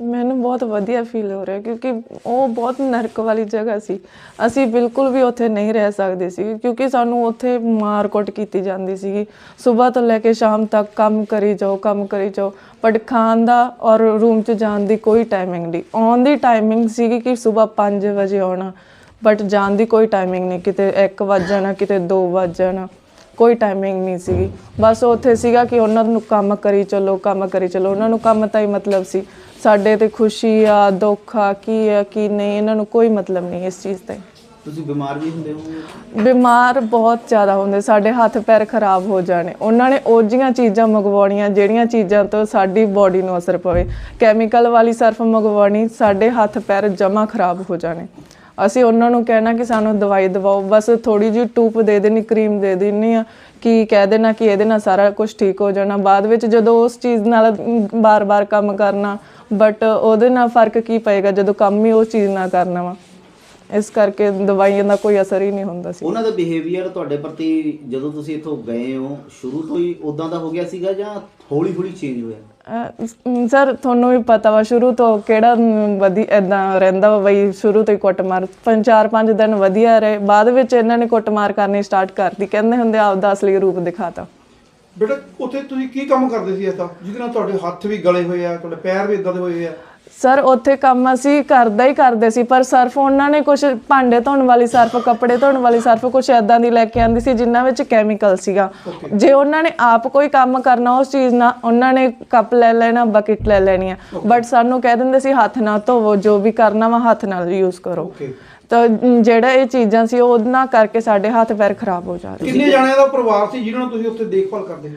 ਮੈਨੂੰ ਬਹੁਤ ਵਧੀਆ ਫੀਲ ਹੋ ਰਿਹਾ ਕਿਉਂਕਿ ਉਹ ਬਹੁਤ ਨਰਕ ਵਾਲੀ ਜਗ੍ਹਾ ਸੀ। ਅਸੀਂ ਬਿਲਕੁਲ ਵੀ ਉੱਥੇ ਨਹੀਂ ਰਹਿ ਸਕਦੇ ਸੀ ਕਿਉਂਕਿ ਸਾਨੂੰ ਉੱਥੇ ਮਾਰ-ਕੁੱਟ ਕੀਤੀ ਜਾਂਦੀ ਸੀਗੀ ਸਵੇਰ ਤੋਂ ਲੈ ਕੇ ਸ਼ਾਮ ਤੱਕ ਕੰਮ ਕਰੀ ਜਾਓ, ਕੰਮ ਕਰੀ ਜਾਓ ਬਟ ਖਾਣ ਦਾ ਔਰ ਰੂਮ 'ਚ ਜਾਣ ਦੀ ਕੋਈ ਟਾਈਮਿੰਗ ਨਹੀਂ। ਆਉਣ ਦੀ ਟਾਈਮਿੰਗ ਸੀਗੀ ਕਿ ਸਵੇਰ 5 ਵਜੇ ਆਉਣਾ ਬਟ ਜਾਣ ਦੀ ਕੋਈ ਟਾਈਮਿੰਗ ਨਹੀਂ। ਕਿਤੇ 1 ਵਜ ਜਾਣਾ, ਕਿਤੇ 2 ਵਜ ਜਾਣਾ, ਕੋਈ ਟਾਈਮਿੰਗ ਨਹੀਂ ਸੀਗੀ। ਬਸ ਉੱਥੇ ਸੀਗਾ ਕਿ ਉਹਨਾਂ ਨੂੰ ਕੰਮ ਕਰੀ ਚੱਲੋ, ਕੰਮ ਕਰੀ ਚੱਲੋ। ਉਹਨਾਂ ਨੂੰ ਕੰਮ ਤਾਂ ਹੀ ਮਤਲਬ ਸੀ। ਸਾਡੇ ਤੇ ਖੁਸ਼ੀ ਆ ਦੁੱਖ ਆ ਕੀ ਆ ਕੀ ਨਹੀਂ ਇਹਨਾਂ ਨੂੰ ਕੋਈ ਮਤਲਬ ਨਹੀਂ ਇਸ ਚੀਜ਼ ਦਾ ਤੁਸੀਂ ਬਿਮਾਰ ਵੀ ਹੁੰਦੇ ਹੋ? ਬਿਮਾਰ ਬਹੁਤ ਜ਼ਿਆਦਾ ਹੁੰਦੇ ਸਾਡੇ ਹੱਥ ਪੈਰ ਖਰਾਬ ਹੋ ਜਾਣੇ। ਉਹਨਾਂ ਨੇ ਉਹ ਜਿਹੀਆਂ ਚੀਜ਼ਾਂ ਮੰਗਵਾਉਣੀਆਂ ਜਿਹੜੀਆਂ ਚੀਜ਼ਾਂ ਤੋਂ ਸਾਡੀ ਬਾਡੀ ਨੂੰ ਅਸਰ ਪਵੇ। ਕੈਮੀਕਲ ਵਾਲੀ ਸਰਫ ਮੰਗਵਾਉਣੀ ਸਾਡੇ ਹੱਥ ਪੈਰ ਜਮਾ ਖਰਾਬ ਹੋ ਜਾਣੇ। ਅਸੀਂ ਉਹਨਾਂ ਨੂੰ ਕਹਿਣਾ ਕਿ ਸਾਨੂੰ ਦਵਾਈ ਦਵਾਓ ਬਸ ਥੋੜੀ ਜਿਹੀ ਟੂਪ ਦੇ ਦੇਣੀ ਕਰੀਮ ਦੇ ਦੇਣੀ ਆ। ਕਿ ਕਹਿ ਦੇਣਾ, ਕਿ ਇਹਦੇ ਨਾਲ ਸਾਰਾ ਕੁਝ ਠੀਕ ਹੋ ਜਾਣਾ। ਬਾਅਦ ਵਿੱਚ ਜਦੋਂ ਉਸ ਚੀਜ਼ ਨਾਲ ਬਾਰ-ਬਾਰ ਕੰਮ ਕਰਨਾ ਬਟ ਉਹਦੇ ਨਾਲ ਫ਼ਰਕ ਕੀ ਪਏਗਾ ਜਦੋਂ ਕੰਮ ਹੀ ਉਸ ਚੀਜ਼ ਨਾਲ ਕਰਨਾ ਵਾ? ਇਸ ਕਰਕੇ ਦਵਾਈਆਂ ਦਾ ਕੋਈ ਅਸਰ ਹੀ ਨਹੀਂ ਹੁੰਦਾ ਸੀ। ਉਹਨਾਂ ਦਾ ਬਿਹੇਵੀਅਰ ਤੁਹਾਡੇ ਪ੍ਰਤੀ ਜਦੋਂ ਤੁਸੀਂ ਇੱਥੋਂ ਗਏ ਹੋ ਸ਼ੁਰੂ ਤੋਂ ਹੀ ਉਦਾਂ ਦਾ ਹੋ ਗਿਆ ਸੀਗਾ ਜਾਂ ਹੌਲੀ ਹੌਲੀ ਚੇਂਜ ਹੋਇਆ? ਸਰ ਤੁਹਾਨੂੰ ਵੀ ਪਤਾ ਵਾ ਸ਼ੁਰੂ ਤੋਂ ਕਿਹੜਾ ਵਧੀ ਇਦਾਂ ਰਹਿੰਦਾ ਵਾ ਬਈ ਸ਼ੁਰੂ ਤੋਂ ਹੀ ਕੁੱਟਮਾਰ ਪੰਜ ਚਾਰ ਪੰਜ ਦਿਨ ਵਧੀਆ ਰਹੇ ਬਾਅਦ ਵਿੱਚ ਇਹਨਾਂ ਨੇ ਕੁੱਟਮਾਰ ਕਰਨੀ ਸਟਾਰਟ ਕਰਤੀ ਕਹਿੰਦੇ ਹੁੰਦੇ ਆਪਦਾ ਅਸਲੀ ਰੂਪ ਦਿਖਾਤਾ। ਬੇਟਾ ਉੱਥੇ ਤੁਸੀਂ ਕੀ ਕੰਮ ਕਰਦੇ ਸੀ ਐਸਾ ਜਿਹਦੇ ਨਾਲ ਤੁਹਾਡੇ ਹੱਥ ਵੀ ਗਲੇ ਹੋਏ ਆ ਤੁਹਾਡੇ ਪੈਰ ਵੀ ਇਦਾਂ ਦੇ ਹੋਏ ਆ। ਸਰ ਉੱਥੇ ਕੰਮ ਅਸੀਂ ਕਰਦਾ ਹੀ ਕਰਦੇ ਸੀ ਪਰ ਸਰਫ ਉਹਨਾਂ ਨੇ ਕੁਝ ਭਾਂਡੇ ਧੋਣ ਵਾਲੀ ਸਰਫ ਕੱਪੜੇ ਧੋਣ ਵਾਲੀ ਸਰਫ ਕੁਝ ਐਦਾਂ ਦੀ ਲੈ ਕੇ ਆਂਦੀ ਸੀ ਜਿਨ੍ਹਾਂ ਵਿੱਚ ਕੈਮੀਕਲ ਸੀਗਾ। ਜੇ ਉਹਨਾਂ ਨੇ ਆਪ ਕੋਈ ਕੰਮ ਕਰਨਾ ਉਸ ਚੀਜ਼ ਨਾਲ ਉਹਨਾਂ ਨੇ ਕੱਪ ਲੈ ਲੈਣਾ ਬਕਟ ਲੈ ਲੈਣੀ ਆ। ਬਟ ਸਾਨੂੰ ਕਹਿ ਦਿੰਦੇ ਸੀ ਹੱਥ ਨਾਲ ਧੋਵੋ ਜੋ ਵੀ ਕਰਨਾ ਵਾ ਹੱਥ ਨਾਲ ਯੂਜ਼ ਕਰੋ। ਤਾਂ ਜਿਹੜਾ ਇਹ ਚੀਜ਼ਾਂ ਸੀ ਉਹ ਉਹਨਾਂ ਕਰਕੇ ਸਾਡੇ ਹੱਥ ਪੈਰ ਖਰਾਬ ਹੋ ਜਾ ਰਹੇ ਕਿੰਨੇ ਜਾਣਿਆਂ ਦਾ ਪਰਿਵਾਰ ਸੀ ਜਿਨ੍ਹਾਂ ਨੂੰ ਤੁਸੀਂ ਉੱਥੇ ਦੇਖਭਾਲ ਕਰਦੇ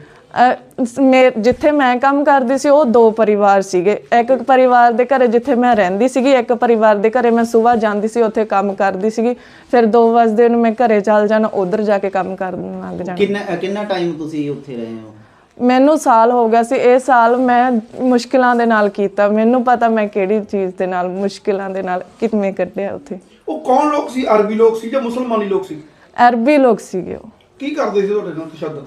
ਮੇ ਜਿੱਥੇ ਮੈਂ ਕੰਮ ਕਰਦੀ ਸੀ ਉਹ ਦੋ ਪਰਿਵਾਰ ਸੀਗੇ। ਇੱਕ ਪਰਿਵਾਰ ਦੇ ਘਰੇ ਜਿੱਥੇ ਮੈਂ ਰਹਿੰਦੀ ਸੀਗੀ ਇੱਕ ਪਰਿਵਾਰ ਦੇ ਘਰੇ ਮੈਂ ਸਵੇਰ ਜਾਂਦੀ ਸੀ ਉੱਥੇ ਕੰਮ ਕਰਦੀ ਸੀਗੀ। ਫਿਰ 2 ਵਜੇ ਨੂੰ ਮੈਂ ਘਰੇ ਚੱਲ ਜਾਣਾ ਉਧਰ ਜਾ ਕੇ ਕੰਮ ਕਰਨ ਲੱਗ ਜਾਣਾ। ਕਿੰਨਾ ਕਿੰਨਾ ਟਾਈਮ ਤੁਸੀਂ ਉੱਥੇ ਰਹੇ ਹੋ? ਮੈਨੂੰ ਸਾਲ ਹੋ ਗਿਆ ਸੀ। ਇਹ ਸਾਲ ਮੈਂ ਮੁਸ਼ਕਿਲਾਂ ਦੇ ਨਾਲ ਕੀਤਾ। ਮੈਨੂੰ ਪਤਾ ਮੈਂ ਕਿਹੜੀ ਚੀਜ਼ ਦੇ ਨਾਲ ਮੁਸ਼ਕਿਲਾਂ ਦੇ ਨਾਲ ਕਿਵੇਂ ਕੱਢਿਆ ਉੱਥੇ। ਉਹ ਕੌਣ ਲੋਕ ਸੀ? ਅਰਬੀ ਲੋਕ ਸੀ ਜਾਂ ਮੁਸਲਮਾਨੀ ਲੋਕ ਸੀ? ਅਰਬੀ ਲੋਕ ਸੀਗੇ ਉਹ। ਕੀ ਕਰਦੇ ਸੀ ਤੁਹਾਡੇ ਨਾਲ ਤਸ਼ੱਦਦ?